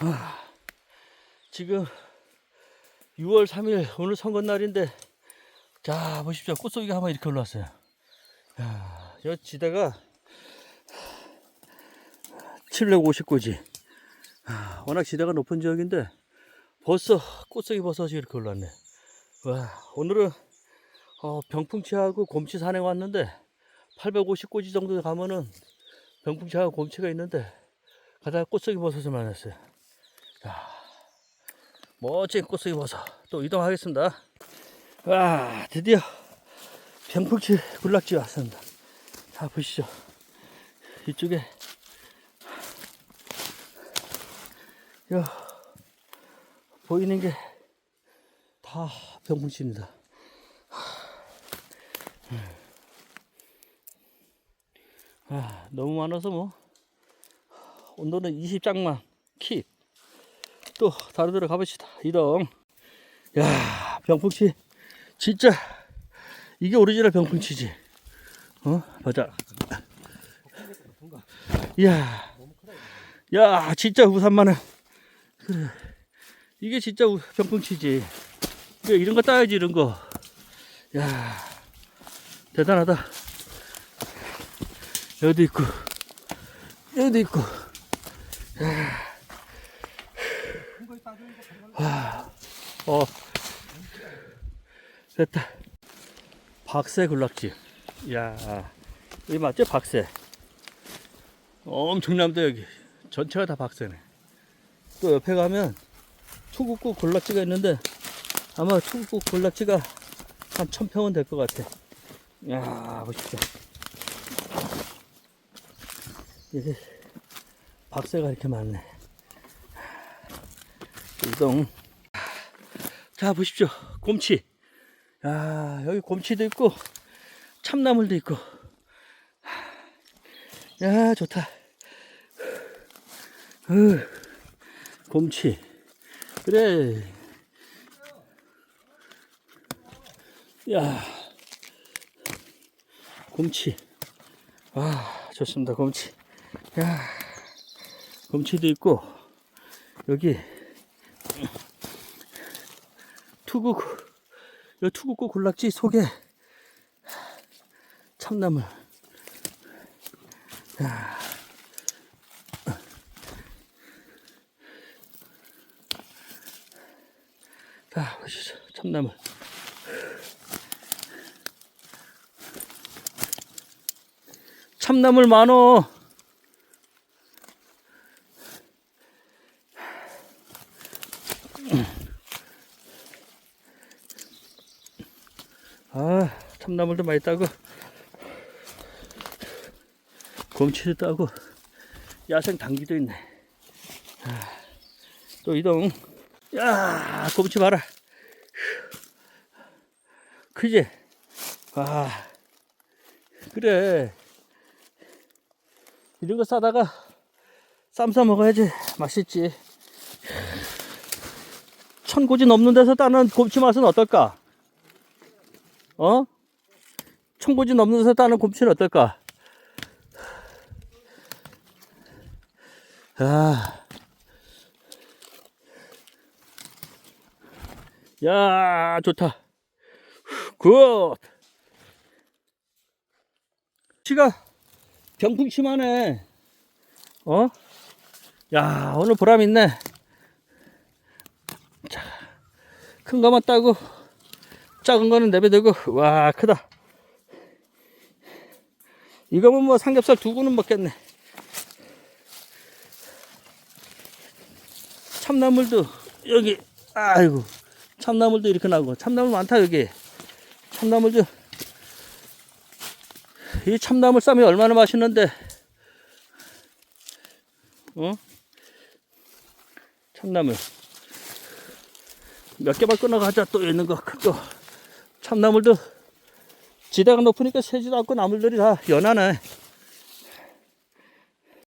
아, 지금 6월 3일 오늘 선거 날인데 자 보십시오 꽃송이가 한번 이렇게 올라왔어요. 야, 여 지대가 750고지. 아, 워낙 지대가 높은 지역인데 벌써 꽃송이 버섯이 이렇게 올랐네. 와 오늘은 어, 병풍치하고 곰치 산에 왔는데 850고지 정도 가면은 병풍치하고 곰치가 있는데 가다가 꽃송이 버섯을 만났어요. 야, 멋진 꽃송이 버섯 또 이동하겠습니다. 와 드디어 병풍치 군락지 왔습니다. 자 보시죠. 이쪽에 야 보이는 게 다 병풍치입니다. 아, 너무 많아서 뭐 온도는 20장만 킵. 또 다른 데로 가봅시다. 이동. 야, 병풍치 진짜 이게 오리지널 병풍치지. 어? 보자. 야, 야, 진짜 우산만은 그래. 이게 진짜 우- 병풍치지. 이게 이런 거 따야지 이런 거. 야, 대단하다. 여기도 있고, 여기도 있고. 와, 어, 됐다. 박새 군락지. 야, 여기 맞죠? 박새. 엄청납니다, 여기. 전체가 다 박새네. 또 옆에 가면 투국구 군락지가 있는데, 아마 투국구 군락지가 한 천평은 될 것 같아. 야, 보십시오. 이게 박새가 이렇게 많네. 이동. 자, 보십시오. 곰치. 야, 여기 곰치도 있고, 참나물도 있고. 야, 좋다. 으, 곰치. 그래. 야, 곰치. 와, 좋습니다. 곰치. 야, 곰치도 있고, 여기, 투국, 여 투국고 군락지 속에 참나물. 야. 자, 보시죠. 참나물. 참나물 많어. 아, 참나물도 많이 따고, 곰치도 따고, 야생 당기도 있네. 아, 또 이동. 야, 곰치 봐라. 크지? 아, 그래. 이런 거 싸다가 쌈 싸 먹어야지 맛있지. 천고지 넘는 데서 따는 곰치 맛은 어떨까? 어? 천고지 넘는 데서 따는 곰치는 어떨까? 아. 야, 좋다. 굿. 치가 병풍치만해. 어? 야, 오늘 보람 있네. 자, 큰 거만 따고, 작은 거는 내배두고, 와, 크다. 이거면 뭐 삼겹살 두 구는 먹겠네. 참나물도 여기, 아이고, 참나물도 이렇게 나고, 참나물 많다, 여기. 참나물도. 이 참나물 쌈이 얼마나 맛있는데, 어? 참나물. 몇 개만 끊어가자, 또 있는 거, 큰 거. 참나물도 지대가 높으니까 새지도 않고 나물들이 다 연하네.